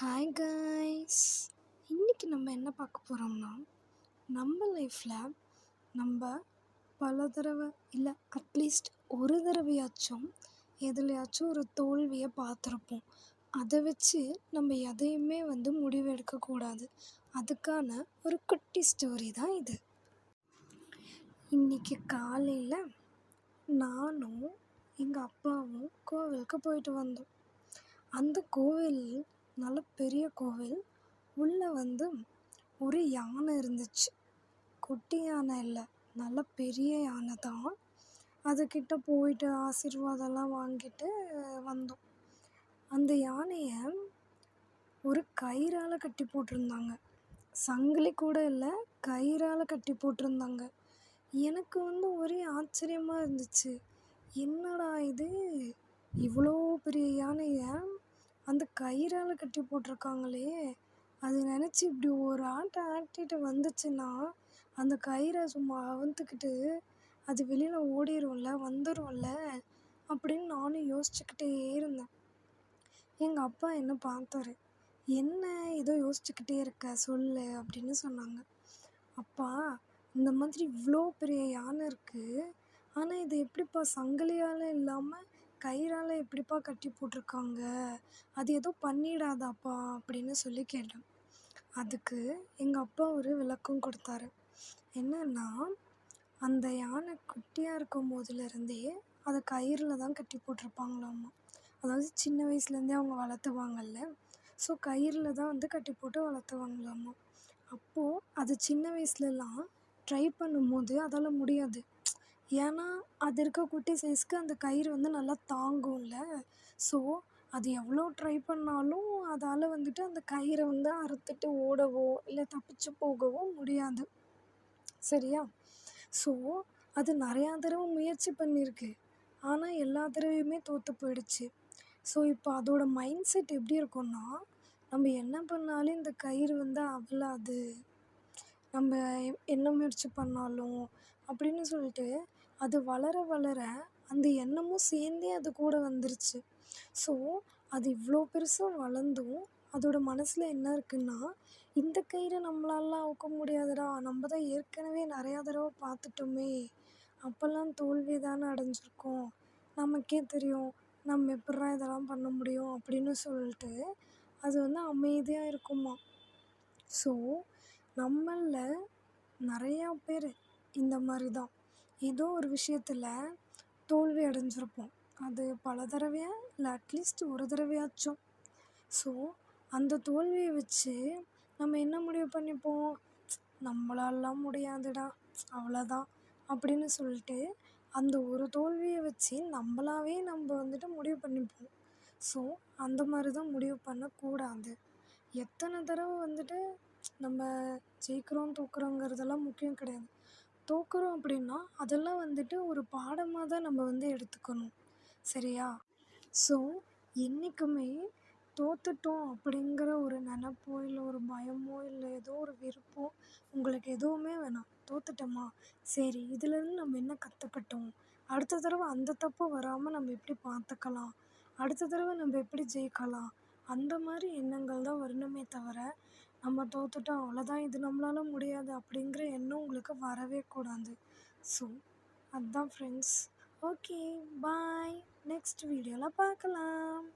Hi guys இன்றைக்கி நம்ம என்ன பார்க்க போகிறோம்னா நம்ம லைஃப்பில் நம்ம பல தடவை இல்லை அட்லீஸ்ட் ஒரு தடவையாச்சும் எதுலையாச்சும் ஒரு தோல்வியை பார்த்துருப்போம். அதை வச்சு நம்ம எதையுமே வந்து முடிவு எடுக்கக்கூடாது அதுக்கான ஒரு குட்டி ஸ்டோரி தான் இது. இன்றைக்கி காலையில் நானும் எங்கள் அப்பாவும் கோவிலுக்கு போயிட்டு வந்தோம். அந்த கோவில் நல்ல பெரிய கோவில். உள்ளே வந்து ஒரு யானை இருந்துச்சு. குட்டி யானை இல்லை நல்ல பெரிய யானை தான். அதுக்கிட்ட போயிட்டு ஆசீர்வாதம்லாம் வாங்கிட்டு வந்தோம். அந்த யானையை ஒரு கயிறால் கட்டி போட்டிருந்தாங்க. சங்கிலி கூட இல்லை கயிறால் கட்டி போட்டிருந்தாங்க. எனக்கு வந்து ஒரே ஆச்சரியமாக இருந்துச்சு. என்னடா இது? இவ்வளோ பெரிய யானையை அந்த கயிறால் கட்டி போட்டிருக்காங்களே. அது நினச்சி இப்படி ஒரு ஆட்டம் ஆட்டிட்டு வந்துச்சுன்னா அந்த கயிறை சும்மா அவுழ்த்துக்கிட்டு அது வெளியில் ஓடிரும்ல வந்துரும்ல அப்படின்னு நானும் யோசிச்சுக்கிட்டே இருந்தேன். எங்கள் அப்பா என்ன பார்த்தாரு? என்ன ஏதோ யோசிச்சுக்கிட்டே இருக்க? சொல்லு அப்படின்னு சொன்னாங்க. அப்பா இந்த மாதிரி இவ்வளோ பெரிய யானை இருக்குது ஆனால் இது எப்படிப்பா சங்கிலியால் இல்லாமல் கயிறால் எப்படிப்பா கட்டி போட்டிருக்காங்க? அது எதுவும் பண்ணிடாதாப்பா அப்படின்னு சொல்லி கேட்டேன். அதுக்கு எங்கள் அப்பா ஒரு விளக்கம் கொடுத்தாரு. என்னன்னா அந்த யானை குட்டியாக இருக்கும் போதுலேருந்தே அதை கயிறில் தான் கட்டி போட்டிருப்பாங்களாம்மா அதாவது சின்ன வயசுலேருந்தே அவங்க வளர்த்துவாங்கல்ல. ஸோ கயிறில் தான் வந்து கட்டி போட்டு வளர்த்துவாங்களாம்மா அப்போது அது சின்ன வயசுலலாம் ட்ரை பண்ணும்போது அதால் முடியாது. ஏன்னா அது இருக்க குட்டி சைஸ்க்கு அந்த கயிறு வந்து நல்லா தாங்கும்ல. ஸோ அது எவ்வளோ ட்ரை பண்ணாலும் அதால் வந்துட்டு அந்த கயிறை வந்து அறுத்துட்டு ஓடவோ இல்லை தப்பிச்சு போகவோ முடியாது. சரியா? ஸோ அது நிறையா தடவை முயற்சி பண்ணியிருக்கு ஆனால் எல்லா தடவையுமே தோற்று போயிடுச்சு. ஸோ இப்போ அதோட மைண்ட் செட் எப்படி இருக்கும்னா நம்ம என்ன பண்ணாலும் இந்த கயிறு வந்து அவ்வளாது நம்ம என்ன முயற்சி பண்ணாலும் அப்படின்னு சொல்லிட்டு அது வளர வளர அந்த எண்ணமும் சேர்ந்தே அது கூட வந்துருச்சு. ஸோ அது இவ்வளோ பெருசாக வளர்ந்தும் அதோட மனசில் என்ன இருக்குன்னா இந்த கயிறை நம்மளாலாம் அவுக்க முடியாதுடா நம்ம தான் ஏற்கனவே நிறையா தடவை பார்த்துட்டோமே அப்போல்லாம் தோல்வி தானே அடைஞ்சிருக்கோம். நமக்கே தெரியும் நம்ம எப்பட்றா இதெல்லாம் பண்ண முடியும் அப்படின்னு சொல்லிட்டு அது வந்து அமைதியாக இருக்குமா? ஸோ நம்மளில் நிறையா பேர் இந்த மாதிரி தான். ஏதோ ஒரு விஷயத்தில் தோல்வி அடைஞ்சிருப்போம். அது பல தடவையா இல்லை அட்லீஸ்ட் ஒரு தடவையாச்சும். ஸோ அந்த தோல்வியை வச்சு நம்ம என்ன முடிவு பண்ணிப்போம்? நம்மளாலாம் முடியாதுடா அவ்வளோதான் அப்படின்னு சொல்லிட்டு அந்த ஒரு தோல்வியை வச்சு நம்மளாவே நம்ம வந்துட்டு முடிவு பண்ணிப்போம். ஸோ அந்த மாதிரி தான் முடிவு பண்ணக்கூடாது. எத்தனை தடவை வந்துட்டு நம்ம ஜெயிக்கிறோம் தூக்குறோங்கிறதெல்லாம் முக்கியம் கிடையாது. தோக்குறோம் அப்படின்னா அதெல்லாம் வந்துட்டு ஒரு பாடமாக தான் நம்ம வந்து எடுத்துக்கணும். சரியா? ஸோ என்றைக்குமே தோற்றுட்டோம் அப்படிங்கிற ஒரு நினப்போ இல்லை ஒரு பயமோ இல்லை ஏதோ ஒரு விருப்பம் உங்களுக்கு எதுவுமே வேணாம். தோற்றுட்டோமா சரி இதுலேருந்து நம்ம என்ன கற்றுக்கிட்டோம் அடுத்த தடவை அந்த தப்பு வராமல் நம்ம எப்படி பார்த்துக்கலாம்? அடுத்த தடவை நம்ம எப்படி ஜெயிக்கலாம்? அந்த மாதிரி எண்ணங்கள் தான் வரணுமே தவிர நம்ம தோற்றுட்டோம் அவ்வளோதான் இது நம்மளால் முடியாது அப்படிங்கிற எண்ணம் உங்களுக்கு வரவே கூடாது. ஸோ அதுதான் ஃப்ரெண்ட்ஸ் ஓகே பாய் நெக்ஸ்ட் வீடியோவில் பார்க்கலாம்.